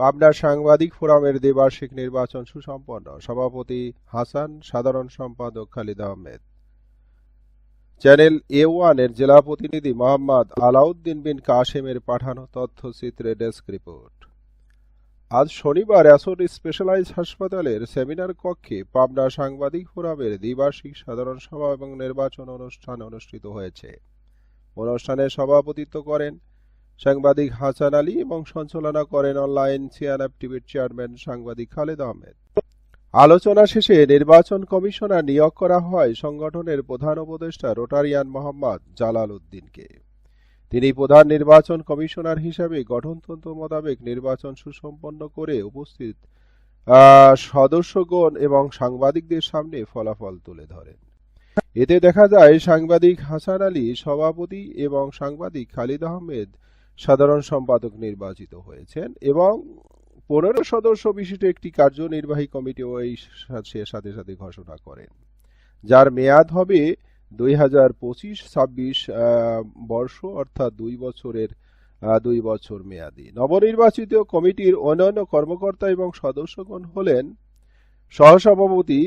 পাবনা সাংবাদিক ফোরামের দ্বিবার্ষিক নির্বাচন সুসম্পন্ন। সভাপতি হাসান, সাধারণ সম্পাদক খালিদ আহমেদ। চ্যানেল এ ওয়ানের জেলা প্রতিনিধি মোহাম্মদ আলাউদ্দিন বিন কাশেমের পাঠানো তথ্যচিত্রে ডেস্ক রিপোর্ট। আজ শনিবার অ্যাসোর স্পেশালাইজ হাসপাতালের সেমিনার কক্ষে পাবনা সাংবাদিক ফোরামের দ্বিবার্ষিক সাধারণ সভা এবং নির্বাচন অনুষ্ঠান অনুষ্ঠিত হয়েছে। অনুষ্ঠানে সভাপতিত্ব করেন সাংবাদিক হাসান আলী এবং সঞ্চালনা করেন অনলাইন সিয়ানএফ টিভির চেয়ারম্যান সাংবাদিক খালেদ আহমেদ। আলোচনা শেষে নির্বাচন কমিশনার নিয়োগ করা হয় সংগঠনের প্রধান উপদেষ্টা রোটারিয়ান মোহাম্মদ জালাল উদ্দিনকে। তিনি প্রধান নির্বাচন কমিশনার হিসাবে গঠনতন্ত্র মোতাবেক নির্বাচন সুসম্পন্ন করে উপস্থিত সদস্যগণ এবং সাংবাদিকদের সামনে ফলাফল তুলে ধরেন। এতে দেখা যায় সাংবাদিক হাসান আলী সভাপতি এবং সাংবাদিক খালিদ আহমেদ সাধারণ সম্পাদক নির্বাচিত হয়েছেন এবং পনেরো সদস্য বিশিষ্ট একটি কার্যনির্বাহী কমিটিও এই সাথে সাথে ঘোষণা করেন। যার মেয়াদ হবে দুই হাজার পঁচিশ ছাব্বিশ বর্ষ অর্থাৎ দুই বছরের দুই বছর মেয়াদি। নবনির্বাচিত কমিটির অন্যান্য কর্মকর্তা এবং সদস্যগণ হলেন সহসভাপতি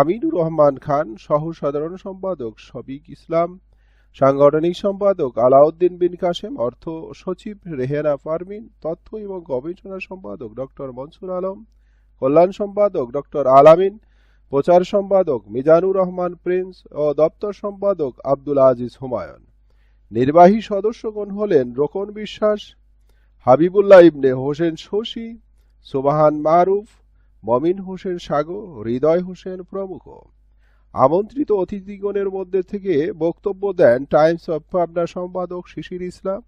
আমিনুর রহমান খান, সহ সাধারণ সম্পাদক শফিক ইসলাম সাংগঠনিক সম্পাদক আলাউদ্দিন বিন কাসেম, অর্থ সচিব রেহেনা পারমিন তথ্য এবং গবেষণা সম্পাদক ডক্টর মনসুর আলম, কল্যাণ সম্পাদক ডক্টর আলামিন, প্রচার সম্পাদক মিজানুর রহমান প্রিন্স ও দপ্তর সম্পাদক আব্দুল আজিজ হুমায়ুন। নির্বাহী সদস্যগণ হলেন রোকন বিশ্বাস, হাবিবুল্লাহ ইবনে হোসেন শশী, সোবাহান মারুফ, মমিন হোসেন সাগর, হৃদয় হোসেন প্রমুখ। আমন্ত্রিত অতিথিগণের মধ্যে থেকে বক্তব্য দেন টাইমস অব পাবনা সম্পাদক শিশির ইসলাম,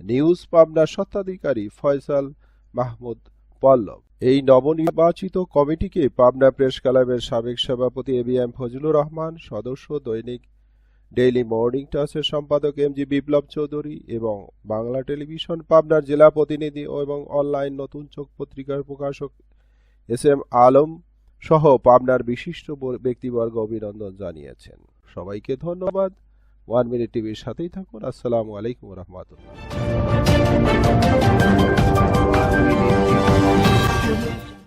নিউজ পাবনা স্বত্বাধিকারী ফয়সাল মাহমুদ পল্লব। এই নবনির্বাচিত কমিটিকে পাবনা প্রেস ক্লাবের সাবেক সভাপতি A B M Fazlur Rahman, সদস্য দৈনিক ডেইলি মর্নিং টাসের সম্পাদক এম জি বিপ্লব চৌধুরী এবং বাংলা টেলিভিশন পাবনার জেলা প্রতিনিধি এবং অনলাইন নতুন চোখ পত্রিকার প্রকাশক এস এম আলম সহ পাবনার বিশিষ্ট ব্যক্তিবর্গ অভিনন্দন জানিয়েছেন। সবাইকে ধন্যবাদ। ওয়ান মিনিট টিভির সাথেই থাকুন। আসসালামু আলাইকুম রহমতুল্লাহ।